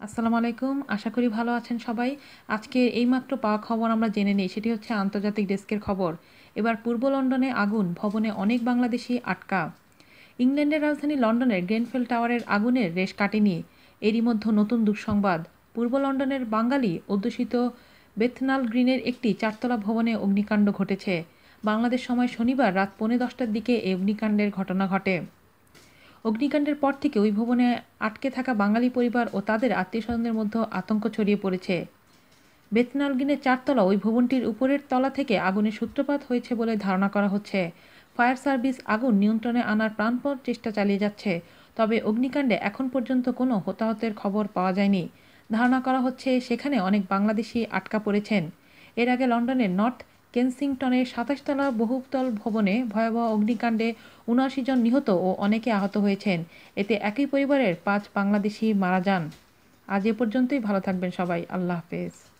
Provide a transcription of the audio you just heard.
আসসালামু আলাইকুম। আশা করি ভালো আছেন সবাই। আজকে এইমাত্র পাওয়া খবর আমরা জেনে নিই, সেটি হচ্ছে আন্তর্জাতিক ডেস্কের খবর। এবার পূর্ব লন্ডনে আগুন, ভবনে অনেক বাংলাদেশি আটকা। ইংল্যান্ডের রাজধানী লন্ডনের গ্রেনফেল টাওয়ারের আগুনের রেশ কাটেনি। এরই মধ্যে নতুন দুঃসংবাদ। পূর্ব লন্ডনের বাঙালি অধ্যুষিত বেথনাল গ্রিনের একটি চারতলা ভবনে অগ্নিকাণ্ড ঘটেছে। বাংলাদেশ সময় শনিবার রাত পৌনে দশটার দিকে এই অগ্নিকাণ্ডের ঘটনা ঘটে। অগ্নিকাণ্ডের পর থেকে ওই ভবনে আটকে থাকা বাঙালি পরিবার ও তাদের আত্মীয় স্বজনদের মধ্যে আতঙ্ক ছড়িয়ে পড়েছে। বেতনালগিনের চারতলা ওই ভবনটির উপরের তলা থেকে আগুনের সূত্রপাত হয়েছে বলে ধারণা করা হচ্ছে। ফায়ার সার্ভিস আগুন নিয়ন্ত্রণে আনার প্রাণপণ চেষ্টা চালিয়ে যাচ্ছে, তবে অগ্নিকাণ্ডে এখন পর্যন্ত কোনো হতাহতের খবর পাওয়া যায়নি। ধারণা করা হচ্ছে সেখানে অনেক বাংলাদেশি আটকা পড়েছেন। এর আগে লন্ডনের নর্থ কেনসিংটনের সাতাশতলা বহুতল ভবনে ভয়াবহ অগ্নিকাণ্ডে উনআশি জন নিহত ও অনেকে আহত হয়েছেন। এতে একই পরিবারের পাঁচ বাংলাদেশি মারা যান। আজ এ পর্যন্তই, ভালো থাকবেন সবাই। আল্লাহ হাফেজ।